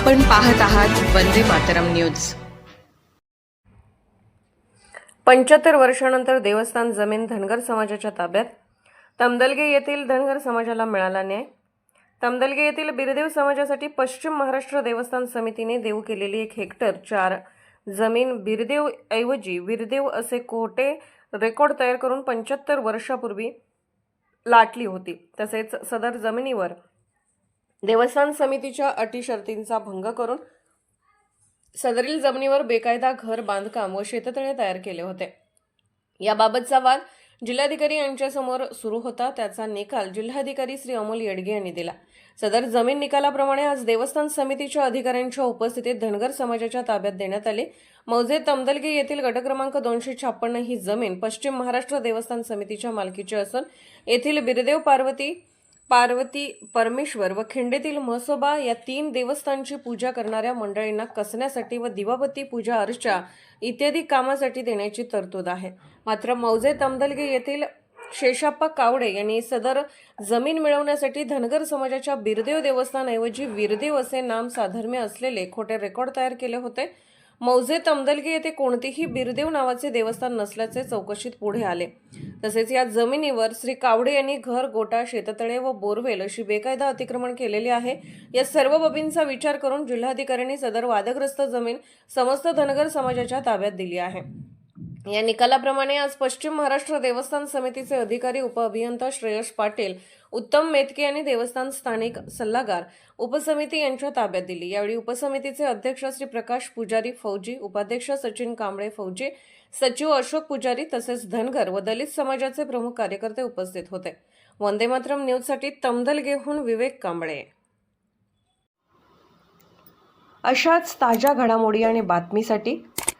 आपण पाहत आहात वंदे मातरम न्यूज. पंच्याहत्तर वर्षानंतर देवस्थान जमीन धनगर समाजाच्या ताब्यात. तमदलगे येथील धनगर समाजाला मिळाला न्याय. तमदलगे येथील बिरदेव समाजासाठी पश्चिम महाराष्ट्र देवस्थान समितीने देऊ केलेली एक हेक्टर चार जमीन बिरदेव ऐवजी विरदेव असे कोटे रेकॉर्ड तयार करून पंच्याहत्तर वर्षापूर्वी लाटली होती. तसेच सदर जमिनीवर देवस्थान समितीच्या अटी शर्तींचा भंग करून सदरील जमिनीवर बेकायदा घर बांधकाम व शेततळे तयार केले होते. याबाबतचा वाद जिल्हाधिकारी यांच्यासमोर सुरू होता. त्याचा निकाल जिल्हाधिकारी श्री अमोल येडगे यांनी दिला. सदर जमीन निकालाप्रमाणे आज देवस्थान समितीच्या अधिकाऱ्यांच्या उपस्थितीत धनगर समाजाच्या ताब्यात देण्यात आली. मौजे तमदलगे येथील गट क्रमांक दोनशे छप्पन्न ही जमीन पश्चिम महाराष्ट्र देवस्थान समितीच्या मालकीची असून येथील बिरदेव पार्वती पार्वती परमेश्वर व खिंडेतील म्हसोबा या तीन देवस्थानची पूजा करणाऱ्या मंडळींना कसण्यासाठी व दिवाबत्ती पूजा अर्चा इत्यादी कामासाठी देण्याची तरतूद आहे. मात्र मौजे तमदलगे येथील शेषाप्पा कावडे यांनी सदर जमीन मिळवण्यासाठी धनगर समाजाच्या बिरदेव देवस्थानऐवजी वीरदेव असे नाम साधर्म्य असलेले खोटे रेकॉर्ड तयार केले होते. मौजे तमदलगे येथे कोणतेही बिरदेव नावाचे देवस्थान नसल्याचे चौकशीत पुढे आले. तसेच या जमिनीवर श्री कावडे यांनी घर गोटा शेततळे व बोरवेल अशी बेकायदा अतिक्रमण केलेले आहे. या सर्व बाबींचा विचार करून जिल्हाधिकाऱ्यांनी सदर वादग्रस्त जमीन समस्त धनगर समाजाच्या ताब्यात दिली आहे. या निकालाप्रमाणे आज पश्चिम महाराष्ट्र देवस्थान समितीचे अधिकारी उपअभियंता श्रेयश पाटील उत्तम मेतके यांनी देवस्थान स्थानिक सल्लागार उपसमिती यांच्या ताब्यात दिली. यावेळी उपसमितीचे अध्यक्ष श्री प्रकाश पुजारी फौजी उपाध्यक्ष सचिन कांबळे फौजी सचिव अशोक पुजारी तसेच धनगर व दलित समाजाचे प्रमुख कार्यकर्ते उपस्थित होते. वंदे मातरम न्यूजसाठी तमदलगेहून विवेक कांबळे. अशाच ताज्या घडामोडी आणि बातमीसाठी